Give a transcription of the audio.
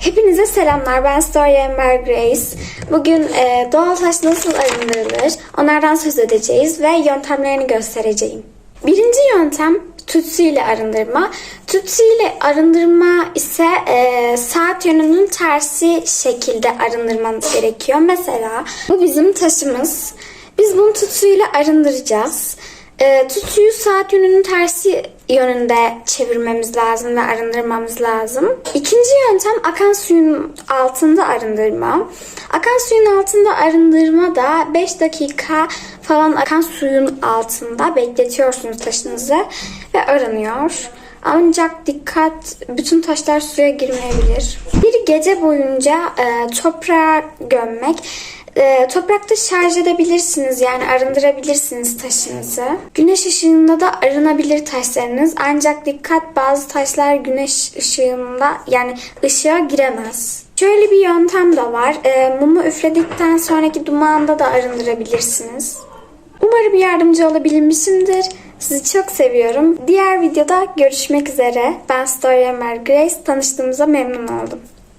Hepinize selamlar. Ben Story Ember Grace. Bugün e, doğal taş nasıl arındırılır onlardan söz edeceğiz ve yöntemlerini göstereceğim. Birinci yöntem tütsü ile arındırma. Tütsü ile arındırma ise e, saat yönünün tersi şekilde arındırmanız gerekiyor. Mesela bu bizim taşımız. Biz bunu tütsüyle arındıracağız. E, tütsüyü saat yönünün tersi yönünde çevirmemiz lazım ve arındırmamız lazım. İkinci yöntem akan suyun altında arındırma. Akan suyun altında arındırma da 5 dakika falan akan suyun altında bekletiyorsunuz taşınızı ve aranıyor. Ancak dikkat bütün taşlar suya girmeyebilir. Bir gece boyunca e, toprağa gömmek e, toprakta şarj edebilirsiniz yani arındırabilirsiniz taşınızı. Güneş ışığında da arınabilir taşlarınız ancak dikkat bazı taşlar güneş ışığında yani ışığa giremez. Şöyle bir yöntem de var. E, mumu üfledikten sonraki dumanda da arındırabilirsiniz. Umarım yardımcı olabilmişimdir. Sizi çok seviyorum. Diğer videoda görüşmek üzere. Ben Story Ember Grace. Tanıştığımıza memnun oldum.